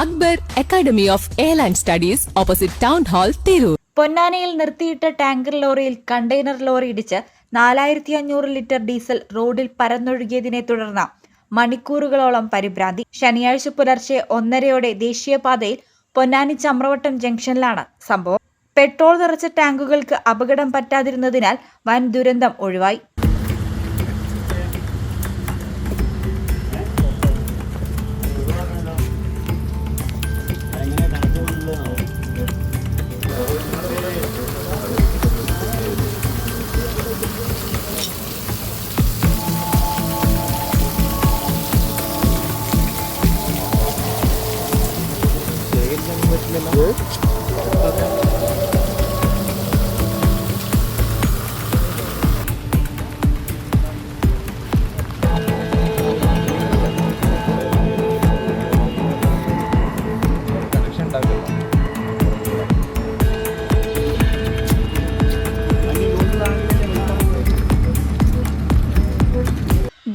Akbar academy of airline studies opposite town hall Tirur. പൊന്നാനിയിൽ നിർത്തിയിട്ട tanker ലോറിയിൽ container lorry ഇടിച്ച് നാലായിരത്തി അഞ്ഞൂറ് ലിറ്റർ ഡീസൽ റോഡിൽ പരന്നൊഴുകിയതിനെ തുടർന്ന് മണിക്കൂറുകളോളം പരിഭ്രാന്തി. ശനിയാഴ്ച പുലർച്ചെ ഒന്നരയോടെ ദേശീയപാതയിൽ പൊന്നാനി ചമ്രവട്ടം ജംഗ്ഷനിലാണ് സംഭവം. പെട്രോൾ നിറച്ച ടാങ്കുകൾക്ക് അപകടം പറ്റാതിരുന്നതിനാൽ വൻ ദുരന്തം ഒഴിവായി.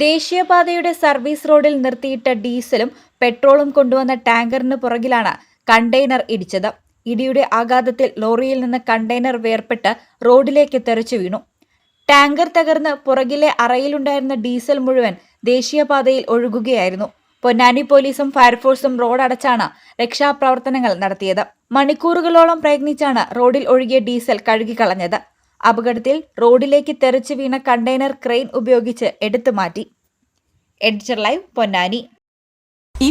ദേശീയപാതയുടെ സർവീസ് റോഡിൽ നിർത്തിയിട്ട ഡീസലും പെട്രോളും കൊണ്ടുവന്ന ടാങ്കറിന് പുറകിലാണ് കണ്ടെയ്നർ ഇടിച്ചത്. ഇടിയുടെ ആഘാതത്തിൽ ലോറിയിൽ നിന്ന് കണ്ടെയ്നർ വേർപെട്ട് റോഡിലേക്ക് തെറിച്ചു വീണു. ടാങ്കർ തകർന്ന് പുറകിലെ അറയിലുണ്ടായിരുന്ന ഡീസൽ മുഴുവൻ ദേശീയപാതയിൽ ഒഴുകുകയായിരുന്നു. പൊന്നാനി പോലീസും ഫയർഫോഴ്സും റോഡ് അടച്ചാണ് രക്ഷാപ്രവർത്തനങ്ങൾ നടത്തിയത്. മണിക്കൂറുകളോളം പ്രയത്നിച്ചാണ് റോഡിൽ ഒഴുകിയ ഡീസൽ കഴുകിക്കളഞ്ഞത്. അപകടത്തിൽ റോഡിലേക്ക് തെറിച്ചു വീണ കണ്ടെയ്നർ ക്രെയിൻ ഉപയോഗിച്ച് എടുത്തു മാറ്റി. Editor live Ponnani.